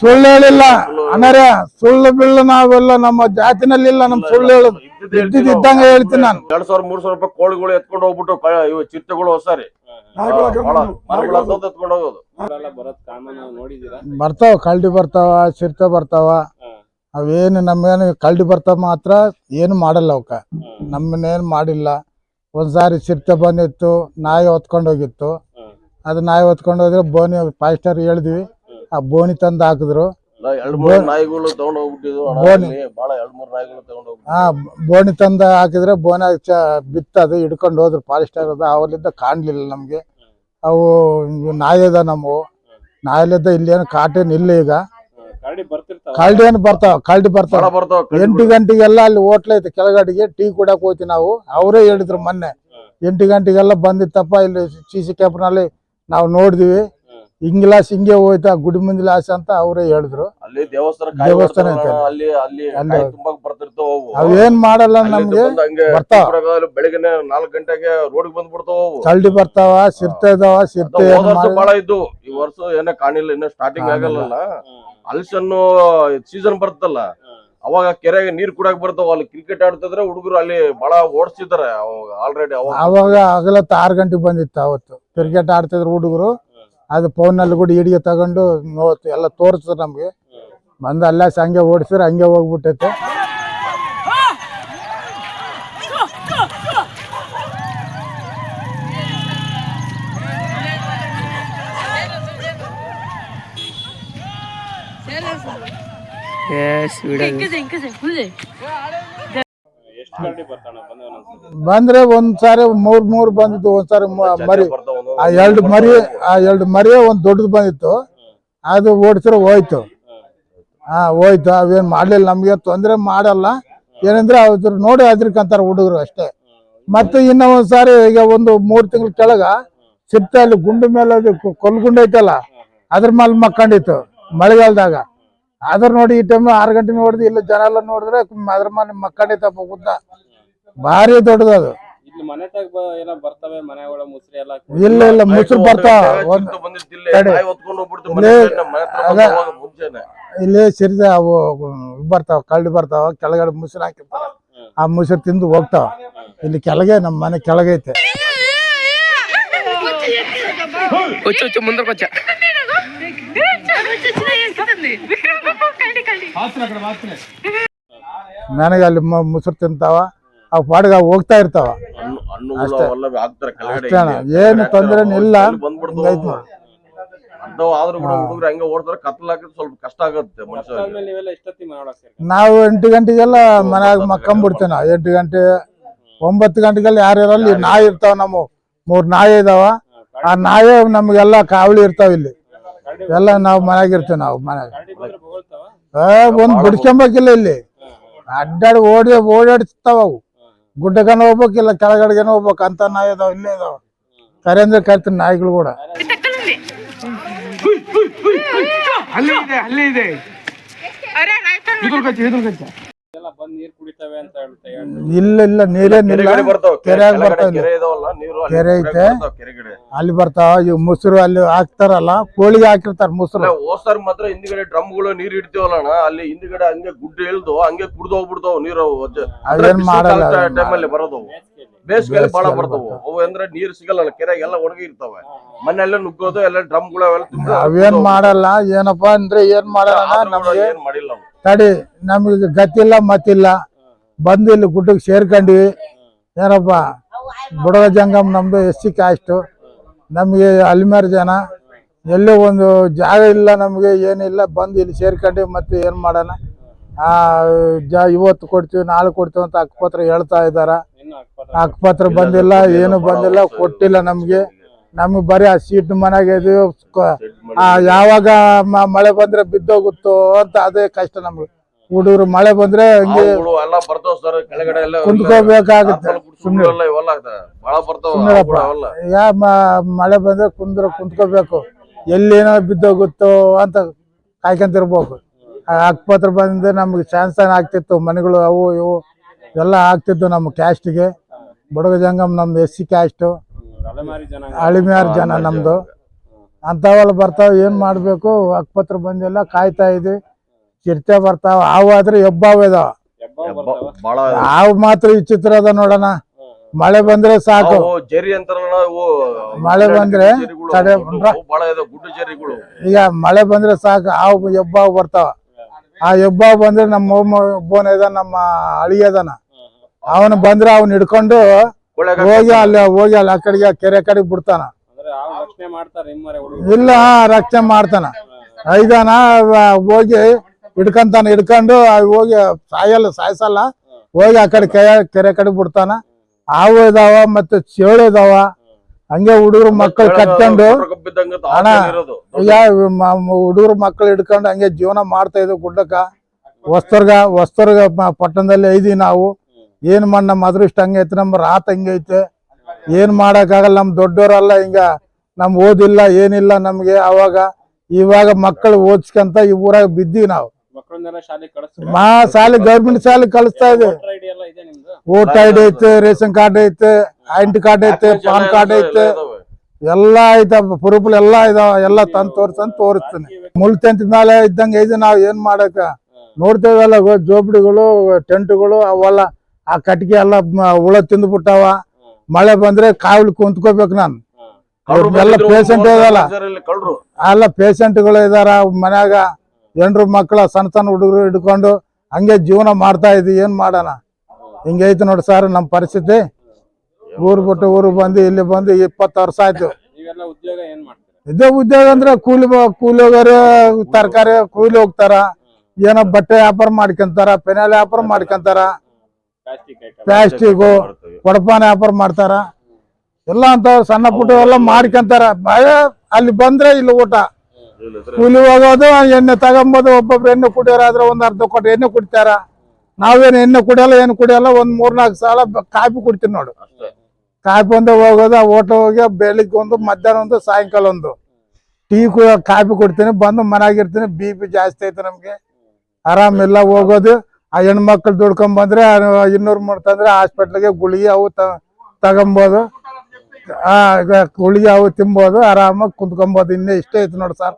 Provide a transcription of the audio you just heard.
ಸುಳ್ಳು ಹೇಳಿಲ್ಲ ಅನರೆ ಸುಳ್ಳು ಬೀಳು ನಾವೆಲ್ಲ ನಮ್ಮ ಜಾತಿನಲ್ಲಿ ಇಲ್ಲ ನಮ್ ಸುಳ್ಳು ಹೇಳುದು. ಇದ್ದಂಗ ಹೇಳ್ತೀನಿ ನಾನು. ಎರಡ್ ಸಾವಿರ ಮೂರ್ ಸಾವಿರ ರೂಪಾಯಿ ಕೋಳಿಗಳು ಎತ್ಕೊಂಡು ಹೋಗ್ಬಿಟ್ಟು ಇವ ಚಿರತೆಗಳು ಹೊಸಾರಿ ಎತ್ಕೊಂಡು ಹೋಗೋದು. ಬರ್ತಾವ ಕಳ್ಳಿ ಬರ್ತಾವ ಚಿರತೆ ಬರ್ತಾವ. ಅವೇನು ನಮ್ಗೇನು ಕಳ್ಳಿ ಬರ್ತಾವ ಮಾತ್ರ ಏನು ಮಾಡಲ್ಲ ಅವಕ್ಕ. ನಮ್ಮನ್ನೇನು ಮಾಡಿಲ್ಲ. ಒಂದ್ಸಾರಿ ಚಿರತೆ ಬಂದಿತ್ತು ನಾಯಿ ಹೊತ್ಕೊಂಡು ಹೋಗಿತ್ತು ಅದು ನಾಯಿ ಹೊತ್ಕೊಂಡು ಹೋದ್ರೆ ಬೋನಿ ಫೈವ್ ಸ್ಟಾರ್ ಹೇಳಿದ್ವಿ. ಆ ಬೋನಿ ತಂದು ಹಾಕಿದ್ರು. ಹಾ ಎರಡ್ ಮೂರ್ ನಾಯಿಗಳು ತಗೊಂಡ್ ಹೋಗ್ಬಿಟ್ಟಿದ್ವು ಅಣ್ಣ ಬೋನಿ. ಅಲ್ಲಿ. ಬಾಳ ಎರಡ್ ಮೂರ್ ನಾಯಿಗಳು ತಗೊಂಡ್ ಹೋಗ್ಬಿಟ್ಟು ಆ ಬೋಣಿ ತಂದ ಹಾಕಿದ್ರೆ ಬೋನಿ ಚ ಬಿತ್ತದು ಹಿಡ್ಕೊಂಡು ಹೋದ್ರು. ಪಾಲಿಸ್ಟರ್ ಅದು ಅವಲ್ಲಿದ್ದ ಕಾಣ್ಲಿಲ್ಲ ನಮ್ಗೆ. ಅವು ಇವು ನಾಯಿದ ನಮ್ಮವು. ನಾಯಿಲಿದ್ದ ಇಲ್ಲೇನು ಕಾಟೇನು ಇಲ್ಲ ಈಗ. ಕರಡಿ ಬರ್ತಿರ್ತಾವ ಕಳ್ಡಿ ಏನು ಬರ್ತಾವ. ಕಳ್ಳಿ ಬಾಳ ಬರ್ತಾವ. ಎಂಟು ಗಂಟೆಗೆಲ್ಲ ಅಲ್ಲಿ ಹೋಟ್ಲ ಐತೆ ಕೆಳಗಡೆಗೆ ಟೀ ಕುಡಕ್ ಹೋಗ್ತೀವಿ ನಾವು. ಅವರೇ ಹೇಳಿದ್ರು ಮೊನ್ನೆ. ಎಂಟು ಗಂಟೆಗೆಲ್ಲ ಬಂದಿತ್ತಪ್ಪ ಇಲ್ಲಿ ಸಿ ಸಿ ಕ್ಯಾಮ್ರಲ್ಲಿ ನಾವು ನೋಡಿದ್ವಿ. ಹಿಂಗಿಲಾಸ್ ಹಿಂಗೆ ಹೋಯ್ತಾ ಗುಡಿ ಮುಂದಿಲಾಸ್ ಅಂತ ಅವರೇ ಹೇಳಿದ್ರು. ಅಲ್ಲಿ ದೇವಸ್ಥಾನ ಕಾಯಿ ದೇವಸ್ಥಾನ ಐತೆ ಅಲ್ಲಿ ಅಲ್ಲಿ ಅಲ್ಲಿ ತುಂಬಾಕ್ ಬರ್ತಿರ್ತಾವ ಅವು. ಅವೇನ್ ಮಾಡಲ್ಲ ಅಲ್ಲಿಂದ ನಮ್ಗೆ ಬಂದು ಹಂಗೆ ಬರ್ತಾವ. ಟೀ ಕುಡ್ಯಾಕ ಅಲ್ಲಿ ಬೆಳಗ್ಗೆನೆ ನಾಲ್ಕ್ ಗಂಟೆಗೆ ರೋಡ್ ಬಂದ್ಬಿಡ್ತಾವ ಅವು. ಕಳ್ಡಿ ಬರ್ತಾವ ಸಿರ್ತೆ ಇದಾವ ಅದು ಸಿರ್ತೆ ಹೋದ ಏನ್ ವರ್ಷ ಮಾಡಿ ಬಾಳ ಇದ್ದು. ಈ ವರ್ಷ ಏನೋ ಕಾಣಿಲ್ಲ ಇನ್ನ ಸ್ಟಾರ್ಟಿಂಗ್ ಆಗಲ್ಲ ಹಲಸನ್ನು ಸೀಸನ್ ಬರ್ತಲ್ಲ. ಅವಾಗ ಕೆರೆಗೆ ನೀರ್ ಕುಡಕ್ ಬರ್ತಾವ. ಅಲ್ಲಿ ಕ್ರಿಕೆಟ್ ಆಡ್ತಿದ್ರೆ ಹುಡುಗರು ಅಲ್ಲಿ ಬಹಳ ಓಡಿಸ್ತಿದಾರೆ ಅವಾಗ ಆಲ್ರೆಡಿ ಅವಾಗ. ಅವಾಗ ಆಗಲತ್ತ ಆರು ಗಂಟೆಗೆ ಬಂದಿತ್ತು ಅವತ್ತು. ಕ್ರಿಕೆಟ್ ಆಡ್ತಿದ್ರು ಹುಡುಗರು. ಅದು ಫೋನಲ್ಲಿ ಕೂಡ ಹಿಡಿಗೆ ತಗೊಂಡು ನೋಡ್ತು ಎಲ್ಲ ತೋರಿಸಿದ್ರು ನಮಗೆ. ಬಂದು ಅಲ್ಲೇ ಹಂಗೆ ಓಡಿಸಿದ್ರೆ ಹಂಗೆ ಹೋಗ್ಬಿಟ್ಟೈತೆ ಬಂದ್ರೆ ಒಂದ್ಸಾರಿ ಮೂರ್ ಮೂರ್ ಬಂದಿದ್ದು ಒಂದ್ಸಾರಿ ಮರಿ. ಆ ಎರಡು ಮರಿ, ಆ ಎರಡು ಮರಿ ಒಂದು ದೊಡ್ಡದು ಬಂದಿತ್ತು. ಅದು ಓಡಿಸಿದ್ರೆ ಹೋಯ್ತು. ಹಾ, ಹೋಯ್ತು. ಅವೇನ್ ಮಾಡಲಿಲ್ಲ. ನಮಗೆ ತೊಂದ್ರೆ ಮಾಡಲ್ಲ. ಏನಂದ್ರೆ ಅದ್ರ ನೋಡಿ ಅದ್ರಕ್ಕಂತಾರೆ ಹುಡುಗರು ಅಷ್ಟೇ. ಮತ್ತೆ ಇನ್ನ ಒಂದ್ಸಾರಿ ಈಗ ಒಂದು ಮೂರು ತಿಂಗಳ ಕೆಳಗ ಸಿಗ್ತಾ ಅಲ್ಲಿ ಗುಂಡು ಮೇಲೆ ಅದು ಕೊಲ್ಗುಂಡು ಐತಲ್ಲ ಅದ್ರ ಮೇಲೆ ಮಕ್ಕಂಡಿತ್ತು ಮಳೆಗಾಲದಾಗ. ಅದ್ರ ನೋಡಿ ಈ ಟೈಮ್ ಆರು ಗಂಟೆ ನೋಡಿದ್ರೆ ಇಲ್ಲ ಜನ ಎಲ್ಲ ನೋಡಿದ್ರೆ ಅದ್ರ ಮೇಲೆ ಮಕ್ಕಂಡಿತ್ತಪ್ಪ ಉದ್ದ ಭಾರಿ ದೊಡ್ಡದು ಇಲ್ಲಿ ಮನೆ ತಗ ಏನೋ ಬರ್ತವೆ ಮನೆ ಒಳ ಮುಸ್ರಿ ಎಲ್ಲ ಇಲ್ಲ ಇಲ್ಲ ಮುಸುರು ಬರ್ತಾವ. ಚಿರತೆ ಒಂದ್ ಬಂದಿತ್ತು ಇಲ್ಲಿ, ತಡಿ. ಅದ- ಸಿರಿದ ಅವು ಬರ್ತಾವ ಕಳ್ಳಿ ಬರ್ತಾವ ಕೆಳಗಡೆ ಮುಸುರು ಹಾಕಿರ್ತಾರ. ಆ ಮುಸುರು ತಿಂದು ಹೋಗ್ತಾವ. ಇಲ್ಲಿ ಕೆಳಗೆ ನಮ್ಮ ಮನೆ ಕೆಳಗೈತೆ ನನಗೆ ಅಲ್ಲಿ ಮುಸುರು ತಿಂತಾವ. ಅವು ಪಾಡ್ಗ ಹೋಗ್ತಾ ಇರ್ತಾವ. ಅಷ್ಟೇ. ಅಣ್ಣ. ಏನು ತೊಂದ್ರೆ ಇಲ್ಲ. ಅಲ್ಲಿ ಬಂದ್ಬಿಡ್ತಾವ ಹಿಂಗೈತೆ. ಅವು. ಅಂಥವು ಆದ್ರೂ ಕೂಡ ಹುಡುಗರು ಹಂಗೆ ಓಡ್ತಾರೆ ಕತ್ಲ ಸ್ವಲ್ಪ ಕಷ್ಟ ಆಗುತ್ತೆ ಮನುಷ್ಯ ಆದ್ಮೇಲೆ ನೀವೆಲ್ಲ ಎಷ್ಟೊತ್ತಿ ಮನೆ ಒಳಗ್ ಸೇರ್ಕೊಂಡ್ರಿ? ನಾವು ಎಂಟು ಗಂಟೆಗೆಲ್ಲ ಮನ್ಯಾಗ ಮಕ್ಕಂಬಿಡ್ತೀವಿ ನಾವು. ಎಂಟು ಗಂಟೆ ಒಂಬತ್ತು ಗಂಟೆಗೆಲ್ಲ ಯಾರು ಇರಲ್ಲ ಈ ನಾಯಿ ಇರ್ತಾವ ನಮ್ಮ ಮೂರ್ ನಾಯಿ ಇದಾವ. ಆ ನಾಯಿ ನಮ್ಗೆಲ್ಲ ಕಾವಳಿ ಇರ್ತಾವ ಇಲ್ಲಿ. ಎಲ್ಲ ನಾವು ಮನ್ಯಾಗ ಇರ್ತೀವಿ ನಾವು ಮನ್ಯಾಗ. ಕರಡಿ ಬಂದ್ರೆ ಬೊಗಳ್ತಾವ? ಏ, ಒಂದ್ ಬಿಡ್ಸ್ಕೊಂಬೇಕಿಲ್ಲ ಇಲ್ಲಿ. ಅಡ್ಡಾಡಿ ಓಡಿ ಓಡಾಡಿಸ್ತಾವ ಅವು. ಗುಡ್ಡಗನ ಹೋಗ್ಬೇಕಿಲ್ಲ ಕೆಳಗಡೆಗೇನ ಹೋಗ್ಬೇಕು ಅಂತ ನಾಯಿ ಅದಾವ ಇಲ್ಲೇ ಇದಾವ ಕರೆ ಅಂದ್ರೆ ಕರಿತೀನಿ ನಾಯಿಗಳು ಕೂಡ. ಎಲ್ಲ ಬಂದ್ ನೀರ್ ಕುಡಿತವೆ ಅಂತ ಹೇಳ್ತಾ ಇಲ್ಲ ಇಲ್ಲ ಕೆರೆಗಡೆ ಬರ್ತಾವ. ಕೆರೆಯಾಗ ಕೆಳಗಡೆ ಕೆರೆ ಇದಾವಲ್ಲ ನೀರು ಅಲ್ಲಿ ಕೆರೆ ಕೆರೆಗೆ ಐತೆ. ಬರ್ತಾವ ಅಲ್ಲಿ ಬರ್ತಾವ. ಇವ್ ಮೊಸರು ಅಲ್ಲಿ ಹಾಕ್ತಾರಲ್ಲ ಕೋಳಿ ಹಾಕಿರ್ತಾರ ಮೊಸರು. ಹೋಸ್ತಾರ ಮಾತ್ರ ಹಿಂದ್ಗಡೆ ಡ್ರಮ್ಗಳು ನೀರ್ ಇಡ್ತೀವಲ್ಲ ಅಣ್ಣ ಅಲ್ಲಿ ಹಿಂದ್ಗಡೆ ಹಂಗೆ ಗುಡ್ಡ ಇಳ್ದು ಹಂಗೆ ಕುಡ್ದು ಹೋಗ್ಬಿಡ್ತಾವ ನೀರು ಅದೇನ್ ಮಾಡಲ್ಲ ಟೈಮಲ್ಲಿ ಬರೋದು ಬೇಸಿಗೆಯಲ್ಲಿ ಬಹಳ ಬರ್ತಾವ. ಅವು ಅಂದ್ರೆ ನೀರ್ ಸಿಗಲ್ಲ ಕೆರೆಗೆಲ್ಲ ಒಣಗಿ ಇರ್ತಾವೆ. ಮನೆಲ್ಲ ನುಗ್ಗೋದು ಎಲ್ಲ ಡ್ರಮ್ಗಳು ಅವೇನ್ ಮಾಡಲ್ಲ ಏನಪ್ಪಾ ಅಂದ್ರೆ ಏನ್ ಮಾಡಲ್ಲ ನಮ್ಗೆ. ಏನ್ ಮಾಡಿಲ್ಲ ನಾವು ತಡಿ, ನಮಗೆ ಗತಿಲ್ಲ ಮತ್ತಿಲ್ಲ ಬಂದು ಇಲ್ಲಿ ಗುಡ್ಡಕ್ಕೆ ಸೇರ್ಕೊಂಡ್ವಿ. ಏನಪ್ಪ ಬುಡಗ ಜಂಗಮ್ ನಮ್ಮದು ಎಸ್ ಸಿ ಕಾಸ್ಟು ನಮಗೆ ಅಲ್ಮೇರ್ ಜನ. ಎಲ್ಲೂ ಒಂದು ಜಾಗ ಇಲ್ಲ ನಮಗೆ, ಏನಿಲ್ಲ. ಬಂದು ಇಲ್ಲಿ ಸೇರ್ಕೊಂಡು ಮತ್ತೆ ಏನು ಮಾಡೋಣ. ಜ, ಇವತ್ತು ಕೊಡ್ತೀವಿ, ನಾಳೆ ಕೊಡ್ತೀವಿ ಅಂತ ಅಕ್ಕಪತ್ರ ಹೇಳ್ತಾ ಇದ್ದಾರೆ. ಅಕ್ಕಪತ್ರ ಬಂದಿಲ್ಲ, ಏನು ಬಂದಿಲ್ಲ, ಕೊಟ್ಟಿಲ್ಲ ನಮ್ಗೆ. ನಮ್ಗೆ ಬರೀ ಆ ಸೀಟ್ ಮನೆಗೆ ಇದು ಯಾವಾಗ ಮಳೆ ಬಂದ್ರೆ ಬಿದ್ದೋಗುತ್ತೋ ಅಂತ ಅದೇ ಕಷ್ಟ ನಮ್ಗೆ. ಹುಡುಗರು ಮಳೆ ಬಂದ್ರೆ ಹಂಗೆ ಕುಂದ್ಕೋಬೇಕಾಗುತ್ತೆ. ಕುಂತ್ಕೋಬೇಕಾಗುತ್ತೆ. ಯಾ ಮಳೆ ಬಂದ್ರೆ ಕುಂದ್ರ ಕುಂತ್ಕೋಬೇಕು. ಎಲ್ಲಿನೋ ಬಿದ್ದೋಗುತ್ತೋ ಅಂತ ಕಾಯ್ಕೊಂತಿರ್ಬೇಕು. ಆ ಅಕ್ಕಪತ್ರ ಬಂದ್ರೆ ನಮ್ಗೆ ಚಾನ್ಸ್ ಆಗ್ತಿತ್ತು ಮನೆಗಳು ಅವು ಇವು ಎಲ್ಲ ಆಗ್ತಿತ್ತು ನಮ್ಮ ಕ್ಯಾಸ್ಟ್ಗೆ ಬಡಗ ಜಂಗಮ್ ನಮ್ದು ಎಸ್ ಸಿ ಕ್ಯಾಸ್ಟು ಅಳಿಮ್ಯಾರ ಜನ ನಮ್ದು. ಅಂಥವೆಲ್ಲ ಬರ್ತಾವ ಏನ್ ಮಾಡ್ಬೇಕು? ಅಕ್ಪತ್ರ ಬಂದಿಲ್ಲ ಕಾಯ್ತಾ ಇದ್ವಿ. ಚಿರತೆ ಬರ್ತಾವ ಹಾವು ಆದ್ರೆ ಹೆಬ್ಬಾವು ಇದಾವ. ಹಾವು ಮಾತ್ರ ವಿಚಿತ್ರ ಅದ ನೋಡೋಣ. ಮಳೆ ಬಂದ್ರೆ ಸಾಕು. ಜರಿ ಮಳೆ ಬಂದ್ರೆ ತಡೆ ಈಗ ಮಳೆ ಬಂದ್ರೆ ಸಾಕು ಹಾವು ಹೆಬ್ಬಾವು ಬರ್ತಾವ. ಆ ಹೆಬ್ಬಾವು ಬಂದ್ರೆ ನಮ್ಮ ಬೋನ್ ಇದ ನಮ್ಮ ಅಳಿಯದನ. ಅವನು ಬಂದ್ರೆ ಅವ್ನ ಹಿಡ್ಕೊಂಡು ಹೋಗಿ ಅಲ್ಲಿ ಹೋಗಿ ಅಲ್ಲಿ ಆ ಕಡೆಗೆ ಕೆರೆ ಕಡೆಗೆ ಬಿಡ್ತಾನ. ಅಂದ್ರೆ ಆ ರಕ್ಷಣೆ ಮಾಡ್ತಾರೆ ನಿಮ್ಮರೆ ಹುಡುಗರು ಇಲ್ಲ ರಕ್ಷಣೆ ಮಾಡ್ತಾನ. ಐದಾನ ಹೋಗಿ ಹಿಡ್ಕಂತಾನ ಹಿಡ್ಕೊಂಡು ಹೋಗಿ ಸಾಯಲ್ಲ ಸಾಯಿಸಲ್ಲ. ಹೋಗಿ ಆ ಕಡೆ ಕೆರೆ ಕೆರೆ ಕಡೆ ಬಿಡ್ತಾನ. ಹಾವು ಇದಾವ ಮತ್ತೆ ಚೇಳು ಇದಾವ. ಹಂಗೆ ಹುಡುಗರು ಮಕ್ಕಳು ಕಟ್ಕೊಂಡು ಈಗ ಹುಡುಗರು ಮಕ್ಕಳು ಹಿಡ್ಕೊಂಡು ಹಂಗೆ ಜೀವನ ಮಾಡ್ತಾ ಇದ್ವು ಗುಡ್ಡಕ್ಕ. ಹೊಸ್ತರ್ಗ ಹೊಸ್ತರ್ಗ ಪಟ್ಟಣದಲ್ಲಿ ಐದಿ ನಾವು. ಏನ್ ಮಾಡಿ ನಮ್ಮ ಅದೃಷ್ಟ ಹಂಗೆ ಐತೆ ನಮ್ಮ ರಾತ್ ಹಂಗೆ ಐತೆ. ಏನ್ ಮಾಡಕ್ಕಾಗಲ್ಲ ನಮ್ ದೊಡ್ಡವರಲ್ಲ ಹಿಂಗ. ನಮ್ ಓದಿಲ್ಲ ಏನಿಲ್ಲ ನಮ್ಗೆ ಅವಾಗ. ಇವಾಗ ಮಕ್ಕಳು ಓದ್ಸ್ಕಂತ ಈ ಊರಾಗ ಬಿದ್ದೀವಿ ನಾವು. ಮಾ ಶಾಲೆ ಗೌರ್ಮೆಂಟ್ ಶಾಲೆ ಕಳಿಸ್ತಾ ಇದೆ. ವೋಟ್ ಐಡಿ ಐತೆ ರೇಷನ್ ಕಾರ್ಡ್ ಐತೆ ಐಡೆಂಟಿ ಕಾರ್ಡ್ ಐತೆ ಪಾನ್ ಕಾರ್ಡ್ ಐತೆ. ಎಲ್ಲಾ ಐತ ಪ್ರೂಫ್ ಎಲ್ಲಾ ಇದಾವ ಎಲ್ಲಾ ತಂದ್ ತೋರ್ಸಂತ ತೋರಿಸ್ತೀನಿ. ಮುಳ್ತಂತ ಮೇಲೆ ಇದ್ದಂಗೆ ಐತೆ ನಾವ್ ಏನ್ ಮಾಡಕ? ನೋಡ್ತೇವಲ್ಲ ಜೋಬಡಿಗಳು ಜೋಪಡಿಗಳು ಟೆಂಟ್ಗಳು ಅವೆಲ್ಲ. ಆ ಕಟ್ಟಿಗೆ ಎಲ್ಲ ಹುಳ ತಿಂದು ಬಿಟ್ಟಾವ. ಮಳೆ ಬಂದ್ರೆ ಕಾವಲ್ ಕುಂತ್ಕೋಬೇಕು ನಾನು. ಎಲ್ಲ ಪೇಷಂಟ್ ಇದಲ್ಲ. ಅಲ್ಲ ಎಲ್ಲ ಪೇಷಂಟ್ಗಳು ಇದಾರ ಮನ್ಯಾಗ ಹೆಣ್ರು ಮಕ್ಕಳ ಸಣ್ಣ ಸಣ್ಣ ಹುಡುಗರು ಹಿಡ್ಕೊಂಡು ಹಂಗೆ ಜೀವನ ಮಾಡ್ತಾ ಇದ್ವಿ ಏನ್ ಮಾಡೋಣ? ಹಿಂಗೈತಿ ನೋಡಿ ಸರ್ ನಮ್ಮ ಪರಿಸ್ಥಿತಿ. ಊರು ಬಿಟ್ಟು ಊರು ಬಂದು ಇಲ್ಲಿ ಬಂದು ಇಪ್ಪತ್ತು ವರ್ಷ ಆಯ್ತು. ಇದೇ ಉದ್ಯೋಗ ಅಂದ್ರೆ ಕೂಲಿ ಕೂಲಿ ಹೋಗೋರು ತರಕಾರಿ ಕೂಲಿ ಹೋಗ್ತಾರ. ಏನೋ ಬಟ್ಟೆ ವ್ಯಾಪಾರ ಮಾಡ್ಕೊಂತಾರ ಪೆನಾಲ್ ವ್ಯಾಪಾರ ಮಾಡ್ಕೊಂತಾರ. ಪ್ಲಾಸ್ಟಿಕ್ ಕೊಡಪಾನ ವ್ಯಾಪಾರ ಮಾಡ್ತಾರ. ಎಲ್ಲ ಅಂತ ಸಣ್ಣ ಪುಟ್ಟ ಎಲ್ಲ ಮಾಡ್ಕೊಂತಾರ. ಅಲ್ಲಿ ಬಂದ್ರೆ ಇಲ್ಲಿ ಊಟ. ಕೂಲಿ ಹೋಗೋದು ಎಣ್ಣೆ ತಗೊಂಬೋದು ಒಬ್ಬೊಬ್ರು ಎಣ್ಣೆ ಕುಡಿಯೋರಾದ್ರೆ ಒಂದ್ ಅರ್ಧ ಕೊಟ್ಟು ಎಣ್ಣೆ ಕುಡಿತಾರ. ನಾವೇನು ಎಣ್ಣೆ ಕುಡಿಯಲ್ಲ ಏನು ಕುಡಿಯಲ್ಲ ಒಂದ್ ಮೂರ್ನಾಲ್ಕು ಸಲ ಕಾಫಿ ಕುಡಿತೀವಿ ನೋಡು. ಕಾಫಿ ಒಂದು ಹೋಗೋದು ಓಟ ಹೋಗಿ ಬೆಳಿಗ್ಗೆ ಒಂದು ಮಧ್ಯಾಹ್ನ ಒಂದು ಸಾಯಂಕಾಲ ಒಂದು. ಟೀ ಕಾಫಿ ಕುಡ್ತೀನಿ ಬಂದು ಮನೆಯಾಗಿರ್ತೀನಿ ಬಿ ಪಿ ಜಾಸ್ತಿ ಐತೆ ನಮ್ಗೆ. ಆರಾಮಿಲ್ಲ ಹೋಗೋದು. ಆ ಹೆಣ್ಮಕ್ಳು ದುಡ್ಕೊಂಡ್ ಬಂದ್ರೆ ಇನ್ನೂರು ಮಾಡ್ತಂದ್ರೆ ಹಾಸ್ಪಿಟ್ಲಿಗೆ ಗುಳಿಗೆ ಅವು ತಗೊಂಬೋದು. ಆ ಗುಳಿಗೆ ಅವು ತಿನ್ಬೋದು ಆರಾಮಾಗಿ ಕುಂತ್ಕೊಬೋದು. ಇನ್ನೇ ಇಷ್ಟೇ ಐತೆ ನೋಡಿ ಸರ್.